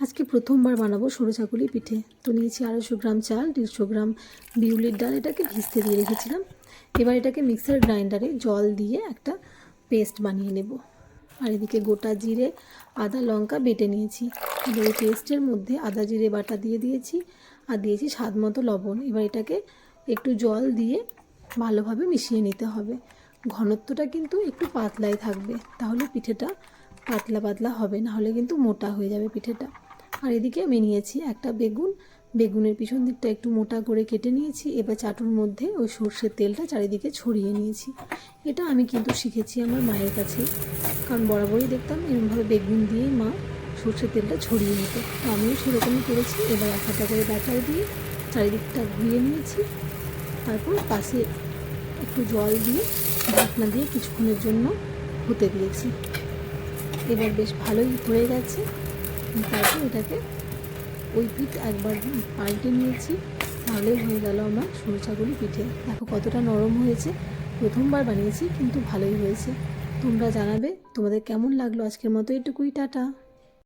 আজকে প্রথমবার বানাবো সরু চাকুলি পিঠে। তো নিয়েছি আড়াইশো গ্রাম চাল, দেড়শো গ্রাম বিউলির ডাল, এটাকে ভিজতে দিয়ে রেখেছিলাম। এবার এটাকে মিক্সার গ্রাইন্ডারে জল দিয়ে একটা পেস্ট বানিয়ে নেব। আর এদিকে গোটা জিরে, আদা, লঙ্কা বেটে নিয়েছি। এবার এই পেস্টের মধ্যে আদা জিরে বাটা দিয়ে দিয়েছি আর দিয়েছি স্বাদ মতো লবণ। এবার এটাকে একটু জল দিয়ে ভালোভাবে মিশিয়ে নিতে হবে। ঘনত্বটা কিন্তু একটু পাতলাই থাকবে, তাহলে পিঠেটা পাতলা পাতলা হবে না হলে কিন্তু মোটা হয়ে যাবে পিঠেটা। আর এদিকে আমি নিয়েছি একটা বেগুন। বেগুনের পিছন দিকটা একটু মোটা করে কেটে নিয়েছি। এবার চাটুর মধ্যে ওই সর্ষের তেলটা চারিদিকে ছড়িয়ে নিয়েছি। এটা আমি কিন্তু শিখেছি আমার মায়ের কাছে। কারণ বরাবরই দেখতাম এরকমভাবে বেগুন দিয়ে মা সর্ষের তেলটা ছড়িয়ে নিত। আমিও সেরকমই করেছি। এবার এক হাতা করে ব্যাটার দিয়ে চারিদিকটা ঘুরিয়ে নিয়েছি। তারপর পাশে একটু জল দিয়ে ঢাকনা দিয়ে কিছুক্ষণের জন্য হতে দিয়েছি। এবার বেশ ভালোই হয়ে গেছে। তারপর এটাকে ওই পিঠ একবার পাল্টে নিয়েছি তাহলেই হয়ে গেল আমার সরু ছাগলি পিঠে। দেখো কতটা নরম হয়েছে, প্রথমবার বানিয়েছি, কিন্তু ভালোই হয়েছে। তোমরা জানাবে তোমাদের কেমন লাগল আজকের মতো এটুকুই, টাটা।